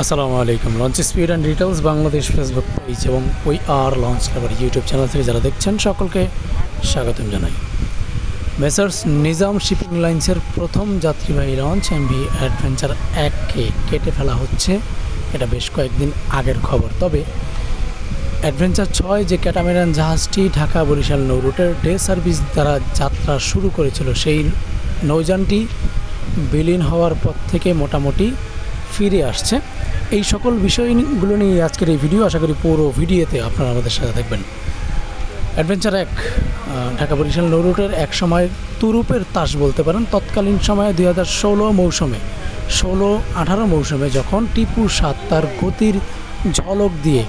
আসসালামু আলাইকুম। Launch speed and details Bangladesh Facebook page এবং we are launch lover YouTube channel থেকে যারা দেখছেন, সকলকে স্বাগতম জানাই। মেসার্স নিজাম শিপিং লাইন্সের প্রথম যাত্রীবাহী লঞ্চ এমভি অ্যাডভেঞ্চার এককে কেটে ফেলা হচ্ছে। এটা বেশ কয়েকদিন আগের খবর। তবে অ্যাডভেঞ্চার ছয় যে ক্যাটামেরান জাহাজটি ঢাকা বরিশাল নৌ রুটের ডে সার্ভিস দ্বারা যাত্রা শুরু করেছিল, সেই নৌযানটি বিলীন হওয়ার পর থেকে মোটামুটি ফিরে আসছে। এই সকল বিষয়গুলো নিয়ে আজকের এই ভিডিও, আশা করি পুরো ভিডিওতে আপনারা আমাদের সাথে দেখবেন অ্যাডভেঞ্চার এক ঢাকা বরিশাল নৌ রুটের এক সময় তুরুপের তাস বলতে পারেন। তৎকালীন সময়ে দুই হাজার ষোলো মৌসুমে, ষোলো আঠারো মৌসুমে যখন টিপু সাত তার গতির ঝলক দিয়ে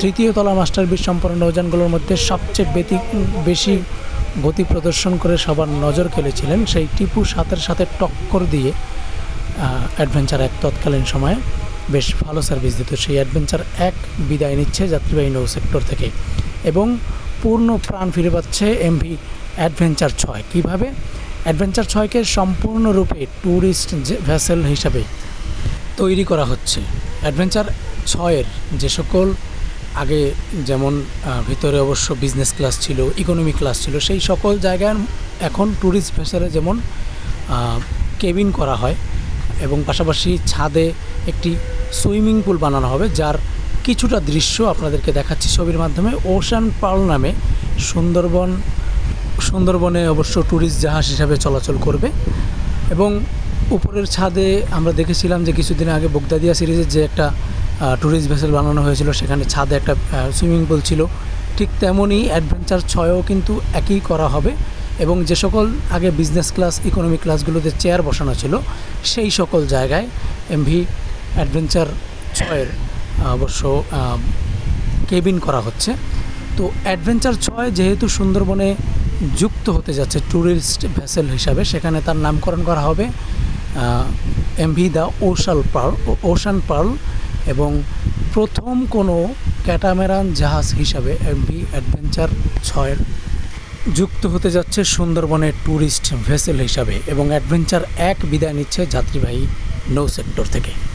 তৃতীয় তলা মাস্টার বিশ সম্পন্ন নৌযানগুলোর মধ্যে সবচেয়ে বেতি, বেশি গতি প্রদর্শন করে সবার নজর কেড়েছিলেন, সেই টিপু সাতের সাথে টক্কর দিয়ে অ্যাডভেঞ্চার এক তৎকালীন সময়ে বেশ ভালো সার্ভিস দিত। সেই অ্যাডভেঞ্চার এক বিদায় নিচ্ছে যাত্রীবাহী নৌ সেক্টর থেকে এবং পূর্ণ প্রাণ ফিরে পাচ্ছে এমভি অ্যাডভেঞ্চার ছয়। কীভাবে? অ্যাডভেঞ্চার ছয়কে সম্পূর্ণরূপে ট্যুরিস্ট ভেসেল হিসাবে তৈরি করা হচ্ছে। অ্যাডভেঞ্চার ছয়ের যে সকল আগে যেমন ভিতরে অবশ্য বিজনেস ক্লাস ছিল ইকোনমি ক্লাস ছিল, সেই সকল জায়গায় এখন ট্যুরিস্ট ভেসেলে যেমন কেবিন করা হয় এবং পাশাপাশি ছাদে একটি সুইমিং পুল বানানো হবে, যার কিছুটা দৃশ্য আপনাদেরকে দেখাচ্ছি ছবির মাধ্যমে। ওশান পার্ল নামে সুন্দরবন, সুন্দরবনে অবশ্য ট্যুরিস্ট জাহাজ হিসাবে চলাচল করবে। এবং উপরের ছাদে আমরা দেখেছিলাম যে কিছুদিন আগে বগদাদিয়া সিরিজের যে একটা ট্যুরিস্ট ভেসেল বানানো হয়েছিল, সেখানে ছাদে একটা সুইমিং পুল ছিল। ঠিক তেমনই অ্যাডভেঞ্চার ছয়ও কিন্তু একই করা হবে। এবং যে সকল আগে বিজনেস ক্লাস ইকোনমি ক্লাসগুলোতে চেয়ার বসানো ছিল, সেই সকল জায়গায় এমভি অ্যাডভেঞ্চার ছয়ের অবশ্য কেবিন করা হচ্ছে। তো অ্যাডভেঞ্চার ছয় যেহেতু সুন্দরবনে যুক্ত হতে যাচ্ছে ট্যুরিস্ট ভেসেল হিসাবে, সেখানে তার নামকরণ করা হবে MV the ocean pearl ocean pearl এবং প্রথম কোনো ক্যাটামেরান জাহাজ হিসাবে এমভি অ্যাডভেঞ্চার ছয়ের যুক্ত হতে যাচ্ছে সুন্দরবনের ট্যুরিস্ট ভেসেল হিসাবে এবং অ্যাডভেঞ্চার এক বিদায় নিচ্ছে যাত্রীবাহী নৌ সেক্টর থেকে।